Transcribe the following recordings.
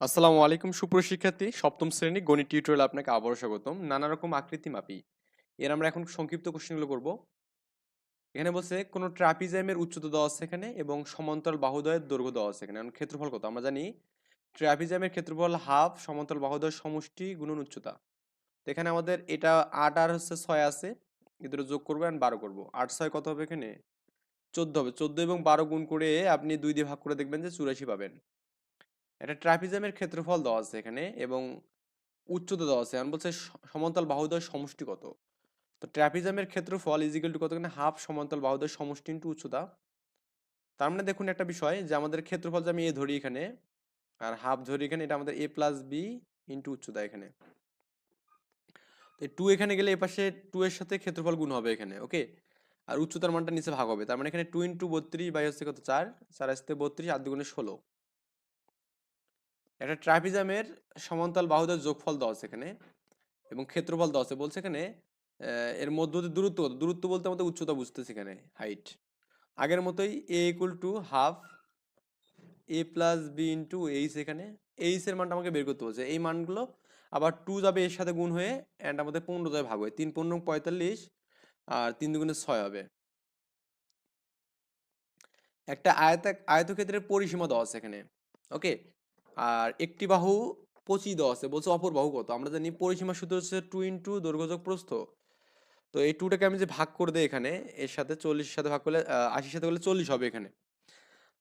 আসসালামু আলাইকুম সুপ্রশিক্ষার্থী সপ্তম শ্রেণি গণিত টিউটোরিয়াল আপনাকে আবারও স্বাগতম। নানা রকম আকৃতি মাপি। এর আমরা এখন সংক্ষিপ্ত কোশ্চেনগুলো করব। এখানে বলছে, কোনো ট্রাপিজামের উচ্চতা দেওয়া আছে এখানে এবং সমান্তরাল বাহুদয়ের দৈর্ঘ্য দেওয়া আছে এখানে। ক্ষেত্রফল কত? আমরা জানি ট্রাপিজামের ক্ষেত্রফল হাফ, সমান্তরাল বাহুদ্বয়ের সমষ্টি গুণন উচ্চতা। তো এখানে আমাদের এটা আট আর হচ্ছে ছয় আছে। এ দুটো যোগ করব আর বারো করব। আট, ছয় কত হবে এখানে? চোদ্দ হবে। চোদ্দ এবং বারো গুণ করে আপনি দুই দিয়ে ভাগ করে দেখবেন যে চুরাশি পাবেন। একটা ট্রাপিজামের ক্ষেত্রফল দেওয়া আছে এখানে এবং উচ্চতা দেওয়া আছে। এখন বলছে স- সমান্তরাল বাহুদ্বয় সমষ্টি কত? তো ট্রাপিজামের ক্ষেত্রফল ইজিক্যাল টু কত এখানে হাফ সমান্তরাল বাহুদ্বয় সমষ্টি ইন্টু উচ্চতা। তার মানে দেখুন একটা বিষয় যে আমাদের ক্ষেত্রফল যে আমি এ ধরি এখানে আর হাফ ধরি এখানে, এটা আমাদের এ প্লাস বি ইন্টু উচ্চতা এখানে। তো টু এখানে গেলে এ পাশে টু এর সাথে ক্ষেত্রফল গুণ হবে এখানে ওকে আর উচ্চতার মানটা নিচে ভাগ হবে। তার মানে এখানে টু ইন্টু বত্রিশ বাই হচ্ছে কত? চার। চার আসতে বত্রিশ আর দুগুণে ষোলো। একটা ট্রাপিজামের সমান্তরাল বাহুদের যোগফল দেওয়া আছে এখানে এবং ক্ষেত্রফল দেওয়া আছে বলছে এখানে এর মধ্য দিয়ে দূরত্ব? দূরত্ব বলতে আমাদের উচ্চতা বুঝতেছি এখানে হাইট আগের মতোই A equal to half A plus B into H এখানে এইচ এর মানটা আমাকে বের করতে বলছে। এই মানগুলো আবার টু যাবে এর সাথে গুণ হয়ে অ্যান্ড আমাদের পনেরো যাবে ভাগ হয়ে, তিন পনেরো পঁয়তাল্লিশ আর তিন দুগুণে ছয় হবে। একটা আয়ত আয়তক্ষেত্রের পরিসীমা দেওয়া আছে এখানে ওকে আর একটি বাহু পঁচিশ আছে বলছে অপর বাহু কত? আমরা জানি পরিসীমা সূত্র হচ্ছে টু ইন্টু দৈর্ঘ্য যোগ প্রস্থ। তো এই টুটাকে আমি যে ভাগ করে দিই এখানে, এর সাথে চল্লিশের সাথে ভাগ করলে আশির সাথে করলে চল্লিশ হবে এখানে।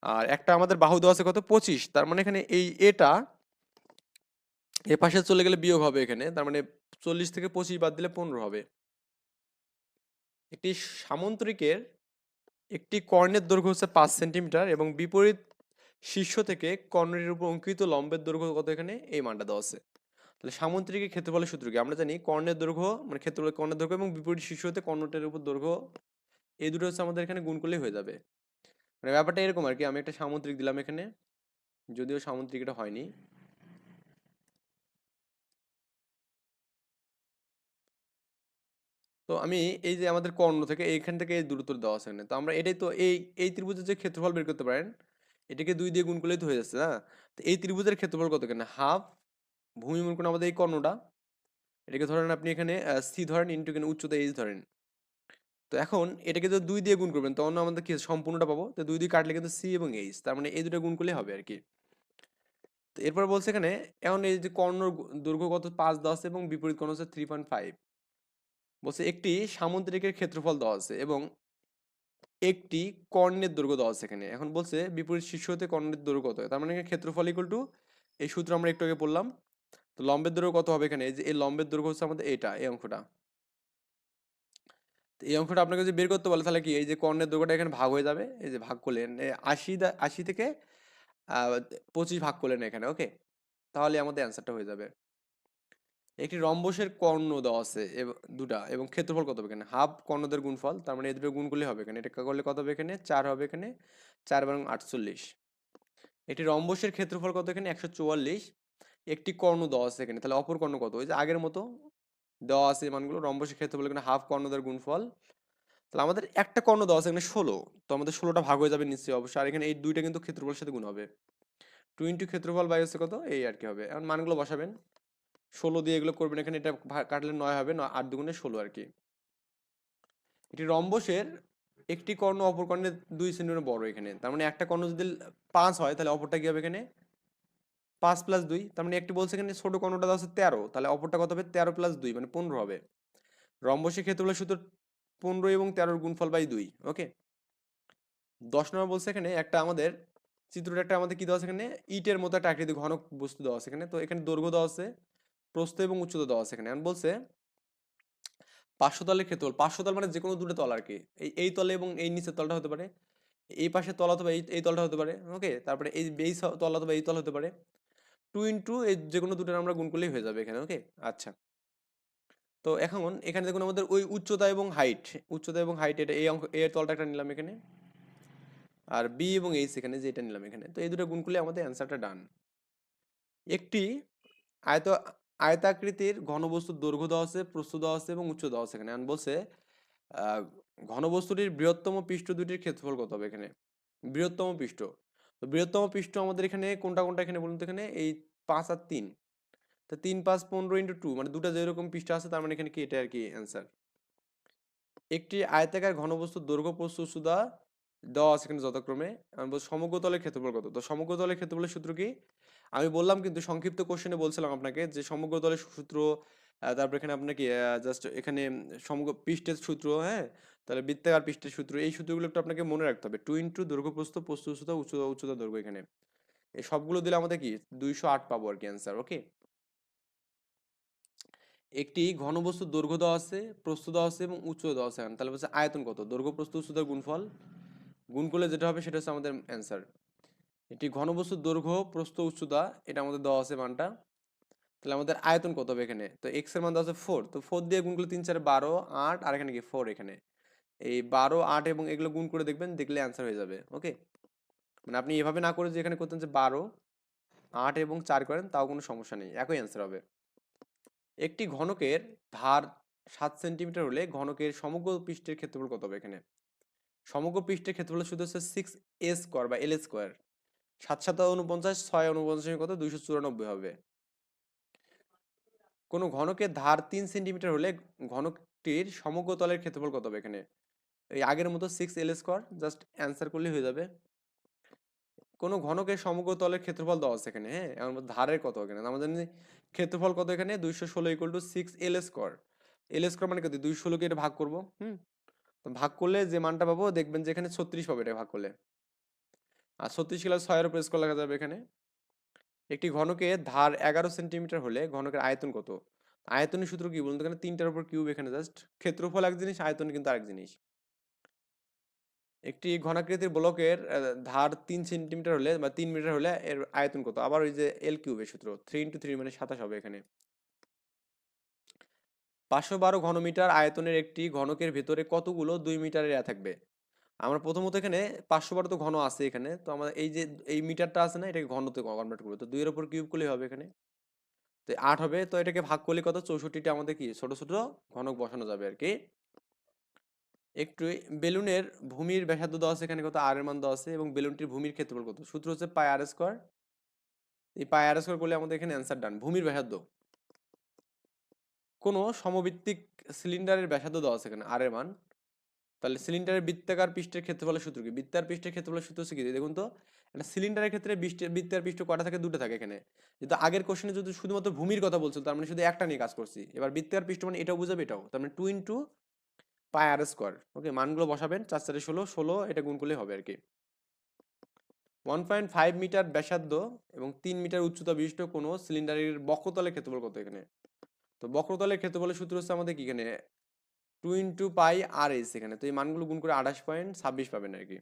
আর একটা আমাদের বাহু দেওয়া আছে কত? পঁচিশ। তার মানে এখানে এই এটা এ পাশে চলে গেলে বিয়োগ হবে এখানে, তার মানে চল্লিশ থেকে পঁচিশ বাদ দিলে পনেরো হবে। একটি সামন্তরিকের একটি কর্ণের দৈর্ঘ্য হচ্ছে পাঁচ সেন্টিমিটার এবং বিপরীত শীর্ষ থেকে কর্ণের উপর অঙ্কিত লম্বের দৈর্ঘ্য কত এখানে? এই মানটা দেওয়া আছে। তাহলে সামন্তরিকের ক্ষেত্রফলের সূত্র কি? আমরা জানি কর্ণের দৈর্ঘ্য মানে ক্ষেত্রফল কর্ণের দৈর্ঘ্য এবং বিপরীত শীর্ষ হতে কর্ণটের উপর দৈর্ঘ্য, এই দুটো হচ্ছে আমাদের এখানে গুণ করলেই হয়ে যাবে। মানে ব্যাপারটা এরকম আর কি, আমি একটা সামুদ্রিক দিলাম এখানে, যদিও সামুদ্রিক এটা হয়নি। তো আমি এই যে আমাদের কর্ণ থেকে এইখান থেকে এই দূরত্ব দেওয়া আছে। তো আমরা এটাই তো এই এই ত্রিভুজের যে ক্ষেত্রফল বের করতে পারেন এটাকে দুই দিয়ে গুণ করলেই তো হয়ে যাচ্ছে, না? তো এই ত্রিভুজের ক্ষেত্রফল কত কেন হাফ, ভূমি মূল কোণ আমাদের এই কর্ণটা। এটাকে ধরেন আপনি এখানে সি ধরেন ইন্টু এখানে উচ্চতা এইচ ধরেন। তো এখন এটাকে যদি দুই দিয়ে গুণ করবেন, তখন আমাদের কি সম্পূর্ণটা পাবো? তো দুই দিয়ে কাটলে কিন্তু সি এবং এইচ তার মানে এই দুটো গুণ করলে হবে আর কি তো এরপর বলছে এখানে, এখন এই যে কর্ণর গু- দৈর্ঘ্য কত? পাঁচ, দশ এবং বিপরীত কোণ হচ্ছে থ্রি পয়েন্ট ফাইভ বলছে একটি সামুদ্রিকের ক্ষেত্রফল দেওয়া আছে এবং একটি কর্ণের দৈর্ঘ্য দেওয়া আছে এখানে। এখন বলছে বিপরীত শীর্ষ হতে কর্ণের দৈর্ঘ্য কত? তার মানে ক্ষেত্রফল ইকুয়াল টু এই সূত্র আমরা একটু আগে পড়লাম। তো লম্বের দৈর্ঘ্য কত হবে এখানে? এই যে, এই লম্বের দৈর্ঘ্য হচ্ছে আমাদের এটা এই অংশটা। এই অংশটা আপনাকে যদি বের করতে বলে, তাহলে কি? এই যে কর্ণের দৈর্ঘ্যটা এখানে ভাগ হয়ে যাবে। এই যে ভাগ করলেন আশি আশি থেকে পঁচিশ ভাগ করলেন এখানে, ওকে? তাহলে আমাদের অ্যান্সারটা হয়ে যাবে। একটি রম্বসের কর্ণ দেওয়া আছে দুটা এবং ক্ষেত্রফল কত হবে এখানে? হাফ কর্ণদের গুণফল, তার মানে এই দুটো গুণ করলে হবে এখানে। এটা করলে কত হবে এখানে? চার হবে এখানে। চার বারং আটচল্লিশ। একটি রম্বসের ক্ষেত্রফল কত এখানে? একশো চুয়াল্লিশ। একটি কর্ণ দেওয়া আছে এখানে। তাহলে অপর কর্ণ কত? ওই যে আগের মতো দেওয়া আছে মানগুলো, রম্বসের ক্ষেত্রফল এখানে হাফ কর্ণদের গুণফল। তাহলে আমাদের একটা কর্ণ দেওয়া আছে এখানে ষোলো। তো আমাদের ষোলোটা ভাগ হয়ে যাবে নিশ্চয়ই অবশ্যই আর এখানে এই দুইটা কিন্তু ক্ষেত্রফলের সাথে গুণ হবে। টু ইন্টু ক্ষেত্রফল বাই হচ্ছে কত? এই আর কি হবে। এখন মানগুলো বসাবেন। ষোলো দিয়ে এগুলো করবেন, এখানে এটা কাটলে নয় হবে, নয়, আট দুগুণে ষোলো আর কি এটি রম্বসের একটি কর্ণ অপর কর্ণের দুই সেন্টিমিটার বড় এখানে। তার মানে একটা কর্ণ যদি পাঁচ হয়, তাহলে অপরটা কী হবে এখানে? পাঁচ প্লাস দুই, তার মানে একটি বলছে এখানে ছোটো কর্ণটা আছে তেরো, তাহলে অপরটা কত হবে? তেরো প্লাস দুই মানে পনেরো হবে। রম্বসের ক্ষেত্রফলের সূত্র পনেরো এবং তেরোর গুণফল বাই দুই, ওকে? দশ নম্বর বলছে এখানে একটা আমাদের, চিত্রটা একটা আমাদের কি দেওয়া আছে এখানে? ইটের মতো একটা আকৃতি ঘন বস্তু দেওয়া আছে এখানে। তো এখানে দৈর্ঘ্য দেওয়া আছে প্রস্থ এবং উচ্চতা দেওয়া আছে এখানে। এখন বলছে পাঁচশো তলের ক্ষেত্রফল পাঁচশো তল মানে যে কোনো দুটো তল আর কি এই এই তলে এবং এই নিচের তলটা হতে পারে, এই পাশে তল অথবা এই এই তলটা হতে পারে, ওকে? তারপরে এই এই তল অথবা এই তল হতে পারে। টু ইন্টু এই যে কোনো দুটোর আমরা গুণ করলেই হয়ে যাবে এখানে, ওকে? আচ্ছা। তো এখন এখানে দেখুন আমাদের ওই উচ্চতা এবং হাইট উচ্চতা এবং হাইট এটা এই অঙ্ক এর তলটা একটা নিলাম এখানে। আর বি এবং এইচ এখানে যেটা নিলাম এখানে। তো এই দুটো গুণ করলে আমাদের অ্যান্সারটা ডান একটি আয়ত আয়তাকৃতির ঘনবস্তুর দৈর্ঘ্য দেওয়া আছে প্রস্থ দেওয়া আছে এবং উচ্চ দেওয়া আছে এখানে। এখন বলছে ঘনবস্তুটির বৃহত্তম পৃষ্ঠ দুটির ক্ষেত্রফল কত হবে এখানে? বৃহত্তম পৃষ্ঠ। তো বৃহত্তম পৃষ্ঠ আমাদের এখানে কোনটা কোনটা এখানে বলুন তো এখানে? এই পাঁচ আর তিন। তো তিন পাঁচ পনেরো ইন্টু টু মানে দুটো যেরকম পৃষ্ঠ আছে, তার মানে এখানে কি এটা আর কি অ্যান্সার একটি আয়তাকার ঘনবস্তুর দৈর্ঘ্য, প্রস্থ সুদা দেওয়া আছে এখানে যথাক্রমে। সমগ্র তলের ক্ষেত্রফল কত? তো সমগ্র তলের ক্ষেত্রফলের সূত্র কি? আমি বললাম কিন্তু সংক্ষিপ্ত কোশ্চেনে বলছিলাম আপনাকে যে, সমগ্র দলের সূত্র তারপর এখানে আপনার কি জাস্ট এখানে সমগ্র পৃষ্ঠের সূত্র হ্যাঁ? তাহলে বৃত্তাকার পৃষ্ঠের সূত্র, এই সূত্রগুলো একটু আপনাকে মনে রাখতে হবে। টু ইন্টু দৈর্ঘ্য প্রস্থ উচ্চতা উচ্চতা দৈর্ঘ্য এখানে। সবগুলো দিলে আমাদের কি, দুইশো আট পাবো আর কি অ্যান্সার ওকে একটি ঘনবস্তুর দৈর্ঘ্য দেওয়া আছে, প্রস্থ দেওয়া আছে এবং উচ্চতা দেওয়া আছে তাহলে বলছে আয়তন কত? দৈর্ঘ্য, প্রস্থ, উচ্চতার গুণফল। গুণ করলে যেটা হবে সেটা হচ্ছে আমাদের অ্যান্সার একটি ঘনবস্তুর দৈর্ঘ্য, প্রস্থ উচ্চতা, এটা আমাদের দেওয়া আছে মানটা। তাহলে আমাদের আয়তন কত হবে এখানে? তো এক্সের মান দেওয়া আছে ফোর তো ফোর দিয়ে গুণ করলে তিন, চার, বারো, আট, আর এখানে কি ফোর এখানে? এই বারো, আট এবং এগুলো গুণ করে দেখবেন, দেখলে অ্যান্সার হয়ে যাবে ওকে মানে আপনি এভাবে না করে যে এখানে করতেন যে বারো, আট এবং চার করেন, তাও কোনো সমস্যা নেই, একই অ্যান্সার হবে। একটি ঘনকের ধার সাত সেন্টিমিটার হলে ঘনকের সমগ্র পৃষ্ঠের ক্ষেত্রফল কত হবে এখানে? সমগ্র পৃষ্ঠের ক্ষেত্রফল শুধু হচ্ছে সিক্স এ স্কোয়ার বা এল স্কোয়ার সাত সাত উনপঞ্চাশ ছয় উনপঞ্চাশ কত? দুইশো চুরানব্বই হবে। কোনো ঘনকের ধার তিন সেন্টিমিটার হলে ঘনকটির সমগ্র তলের ক্ষেত্রফল কত হবে এখানে? এই আগের মতো six L square just answer করলেই হয়ে যাবে। কোনো ঘনকের সমগ্র তলের ক্ষেত্রফল দেওয়া আছে এখানে হ্যাঁ? এমন ধারের কত এখানে? আমাদের ক্ষেত্রফল কত এখানে? দুইশো ষোলো equal to six L square L square মানে কত? দুইশো ষোলোকে এটা ভাগ করব, হুম? ভাগ করলে যে মানটা পাবো, দেখবেন যে এখানে ছত্রিশ পাবে এটা ভাগ করলে। আর ছত্রিশ কিলো ছয়ের উপর স্কোয়ার লেখা যাবে এখানে। একটি ঘনকে ধার এগারো সেন্টিমিটার হলে ঘনকের আয়তন কত? আয়তনের সূত্র কি বলুন এখানে তিনটার উপর কিউব এখানে জাস্ট ক্ষেত্রফল এক জিনিস, আয়তন কিন্তু আরেক জিনিস। একটি ঘনাকৃতির ব্লকের ধার তিন সেন্টিমিটার হলে বা তিন মিটার হলে এর আয়তন কত? আবার ওই যে এল কিউবের সূত্র থ্রি ইন্টু থ্রি মানে সাতাশ হবে এখানে। পাঁচশো বারো ঘনমিটার আয়তনের একটি ঘনকের ভেতরে কতগুলো? দুই মিটারের থাকবে। আমরা প্রথমত এখানে পাঁচশো বারো তো ঘন আছে এখানে। তো আমাদের এই যে, এই মিটারটা আছে না, এটাকে ঘনতে কনভার্ট করব। তো দুইয়ের উপর কিউব করলেই হবে এখানে। তো আট হবে, তো এটাকে ভাগ করলে কত? চৌষট্টিটা আমাদের কি? ছোট ছোট ঘনক বসানো যাবে আর কি একটু বেলুনের ভূমির ব্যাসার্ধ দেওয়া আছে এখানে কত? আর মান দেওয়া আছে এবং বেলুনটির ভূমির ক্ষেত্রফল কত? সূত্র হচ্ছে পাই আর স্কোয়ার এই পাই আর স্কোয়ার করলে আমাদের এখানে অ্যান্সার ডান ভূমির ব্যাসার্ধ। কোনো সমভিত্তিক সিলিন্ডারের ব্যাসার্ধ দেওয়া আছে এখানে আর এর মান। তাহলে সিলিন্ডারের বৃত্তাকার পৃষ্ঠের ক্ষেত্রফলের সূত্র কি? বৃত্তার পৃষ্ঠের ক্ষেত্রফলের সূত্র কি? দেখুন তো, একটা সিলিন্ডারের ক্ষেত্রে বৃত্তার পৃষ্ঠ কটা থাকে? দুটো থাকে এখানে। কিন্তু আগের কোশ্চেনে যদি শুধুমাত্র ভূমির কথা বলছিল তার মানে শুধু একটা নিয়ে কাজ করছি। এবার বৃত্তার পৃষ্ঠ মানে এটাও বুঝাবে এটাও। তার মানে two into pi R square okay মানগুলো বসাবেন, চার, চারে ষোলো ষোলো, এটা গুণ করলে হবে আর কি ওয়ান পয়েন্ট ফাইভ মিটার ব্যাসার্ধ এবং তিন মিটার উচ্চতা বিশিষ্ট কোনো সিলিন্ডারের বক্রতলের ক্ষেত্রফল কত এখানে? তো বক্রতলের ক্ষেত্রফলের সূত্র হচ্ছে আমাদের কি এখানে? Two into pi R S এখানে। তো এই মানগুলো গুণ করে আঠাশ পয়েন্ট ছাব্বিশ পাবেন আর কি।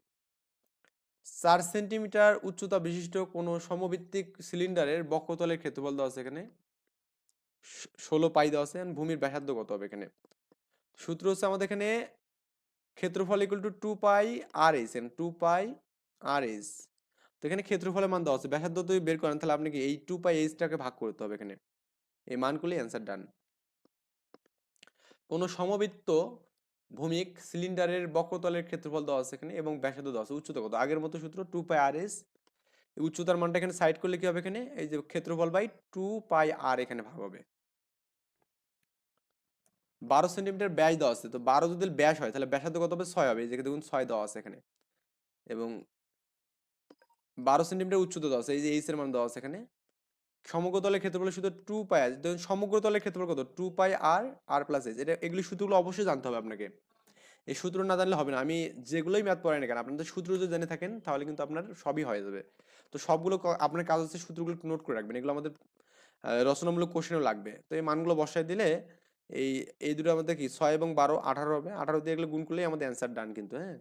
চার সেন্টিমিটার উচ্চতা বিশিষ্ট কোনো সমভিত্তিক সিলিন্ডারের বক্রতলের ক্ষেত্রফল দেওয়া আছে এখানে। ষোলো পাই দেওয়া আছে ভূমির ব্যাসার্ধ কত হবে এখানে? সূত্র হচ্ছে আমাদের এখানে ক্ষেত্রফল equal to two pi R S two pi R S তো এখানে ক্ষেত্রফলের মান দেওয়া আছে। ব্যাসার্ধ যদি বের করেন, তাহলে আপনি কি এই টু পাই এইচটাকে ভাগ করতে হবে এখানে। এই মানগুলি অ্যান্সার ডান কোনো সমবৃত্ত ভূমিক সিলিন্ডারের বক্রতলের ক্ষেত্রফল দেওয়া আছে এখানে এবং ব্যাসার্ধ দেওয়া আছে, উচ্চতা কত? আগের মতো সূত্র টু পাই আর এস উচ্চতার মানটা এখানে সাইড করলে কি হবে এখানে? এই যে ক্ষেত্রফল বাই টু পাই আর এখানে ভাগ হবে। বারো সেন্টিমিটার ব্যাস দেওয়া আছে, তো বারো যদি ব্যাস হয়, তাহলে ব্যাসার্ধ কত হবে? ছয় হবে, এই যে দেখুন ছয় দেওয়া আছে এখানে। এবং বারো সেন্টিমিটার উচ্চতা দেওয়া আছে, এই যে এইচ এর মান দেওয়া আছে এখানে। সমগ্র তলের ক্ষেত্রফল শুধু টু পাই আছে। দেখুন সমগ্র তলের ক্ষেত্রফল কত? Two pi R R plus S এটা, এগুলি সূত্রগুলো অবশ্যই জানতে হবে আপনাকে। এই সূত্র না জানলে হবে না। আমি যেগুলোই ম্যাথ পড়াই না কেন, আপনাদের সূত্র যদি জেনে থাকেন, তাহলে কিন্তু আপনার সবই হয়ে যাবে। তো সবগুলো আপনার কাজ হচ্ছে সূত্রগুলো নোট করে রাখবেন। এগুলো আমাদের রচনামূলক কোশ্চেনও লাগবে। তো এই মানগুলো বসায় দিলে এই এই দুটো আমাদের কি ছয় এবং বারো আঠারো হবে? আঠারো দিয়ে এগুলো গুণ করলেই আমাদের অ্যান্সার ডান কিন্তু হ্যাঁ?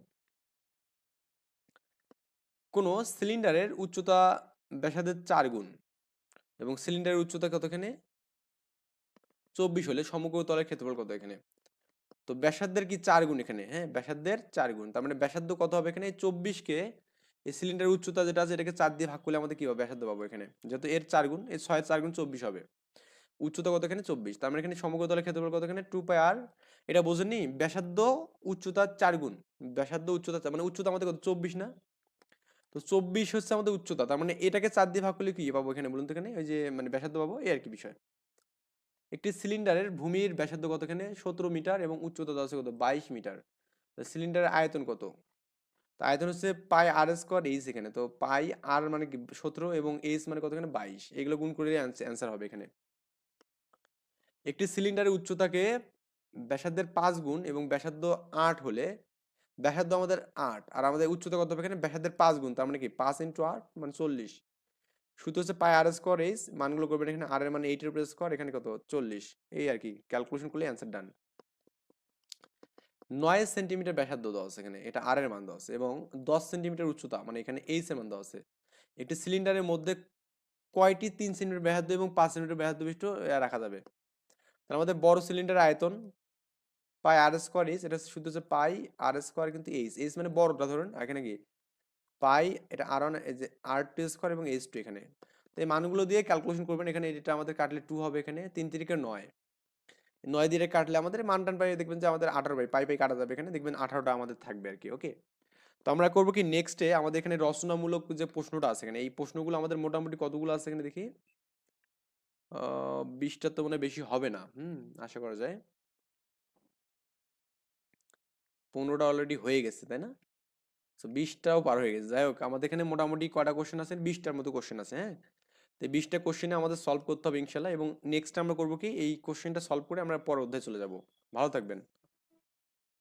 কোনো সিলিন্ডারের উচ্চতা ব্যাসার্ধের চার গুণ। এবং সিলিন্ডারের উচ্চতা কতখানে চব্বিশ হলে সমগ্র তলের ক্ষেত্রফল কত এখানে? তো ব্যাসার্ধের কি চার গুণ এখানে? হ্যাঁ ব্যাসার্ধের চার গুণ। তার মানে ব্যাসার্ধ কত হবে এখানে? চব্বিশকে এই সিলিন্ডারের উচ্চতা যেটা আছে এটাকে চার দিয়ে ভাগ করলে আমাদের কি হবে? ব্যাসার্ধ পাবো এখানে। যেহেতু এর চার গুণ, এর ছয়ের চার গুণ চব্বিশ হবে। উচ্চতা কত এখানে? চব্বিশ। তার মানে এখানে সমগ্র তলের ক্ষেত্রফল কত এখানে? টু পাই আর এটা বোঝেননি? ব্যাসার্ধ উচ্চতার চার গুণ। ব্যাসার্ধ উচ্চতা মানে উচ্চতা আমাদের কত? চব্বিশ না? তো চব্বিশ হচ্ছে আমাদের উচ্চতা। তার মানে এটাকে চার দিয়ে ভাগ করলে কি পাবো এখানে বলুন তো এখানে? ওই যে মানে ব্যাসার্ধ পাবো, এই আর কি বিষয়। একটি সিলিন্ডারের ভূমির ব্যাসার্ধ কত এখানে? সতেরো মিটার এবং উচ্চতা আছে কত? বাইশ মিটার। সিলিন্ডারের আয়তন কত? আয়তন হচ্ছে পাই আর স্কোয়ার এইচ এখানে। তো পাই আর মানে কি? সতেরো এবং এইচ মানে কত এখানে? বাইশ। এগুলো গুণ করে অ্যান্সার হবে এখানে। একটি সিলিন্ডারের উচ্চতাকে ব্যাসার্ধের পাঁচ গুণ এবং ব্যাসার্ধ আট হলে ব্যাসার্ধ আমাদের আট, আর আমাদের উচ্চতা কত হবে এখানে? ব্যাসার্ধের পাঁচ গুণ, তার মানে কি? পাঁচ ইন্টু আট মানে চল্লিশ। সূত্র হচ্ছে পাই আর স্কোয়ার এইচ মানগুলো করবেন এখানে, আর এর মানে এইটের উপরে স্কোয়ার, এখানে কত? চল্লিশ। এই আর কি ক্যালকুলেশন করলে অ্যান্সার ডান নয় সেন্টিমিটার ব্যাসার্ধ দেওয়া আছে এখানে, এটা আর এর মান দেওয়া আছে, এবং দশ সেন্টিমিটার উচ্চতা মানে এখানে এইচ এর মান দেওয়া আছে। একটি সিলিন্ডারের মধ্যে কয়টি তিন সেন্টিমিটার ব্যাসার্ধ এবং পাঁচ সেন্টিমিটার ব্যাসার্ধ বিশিষ্ট রাখা যাবে। তার মধ্যে বড় সিলিন্ডার আয়তন পাই আর স্কোয়ার এইচ এটা শুধু হচ্ছে পাই, আর স্কোয়ার কিন্তু এইচ এইচ মানে বড়টা ধরুন এখানে কি? পাই, এটা আর ওয়ান যে আর টু স্কোয়ার এবং এইচ টু এখানে। তো এই মানগুলো দিয়ে ক্যালকুলেশন করবেন, এখানে এটা আমাদের কাটলে টু হবে এখানে, তিন তিরিকে নয়। নয় দিয়ে কাটলে আমাদের মান টান পাই, দেখবেন যে আমাদের আঠারো বাই পাই পাই কাটা যাবে এখানে, দেখবেন আঠারোটা আমাদের থাকবে আর কি ওকে তো আমরা করব কি নেক্সটে আমাদের এখানে রচনামূলক যে প্রশ্নটা আছে এখানে, এই প্রশ্নগুলো আমাদের মোটামুটি কতগুলো আছে এখানে দেখি? বিশটা তো মনে বেশি হবে না, হুম, আশা করা যায়। পনেরোটা অলরেডি হয়ে গেছে, তাই না? তো বিশটাও পার হয়ে গেছে। যাই হোক, আমাদের এখানে মোটামুটি কটা কোশ্চেন আছে? বিশটার মতো কোশ্চেন আছে হ্যাঁ? তো বিশটা কোশ্চেনে আমাদের সলভ করতে হবে ইনশাল্লাহ। এবং নেক্সট আমরা করব কি? এই কোশ্চেনটা সলভ করে আমরা পর অধ্যায়ে চলে যাব। ভালো থাকবেন।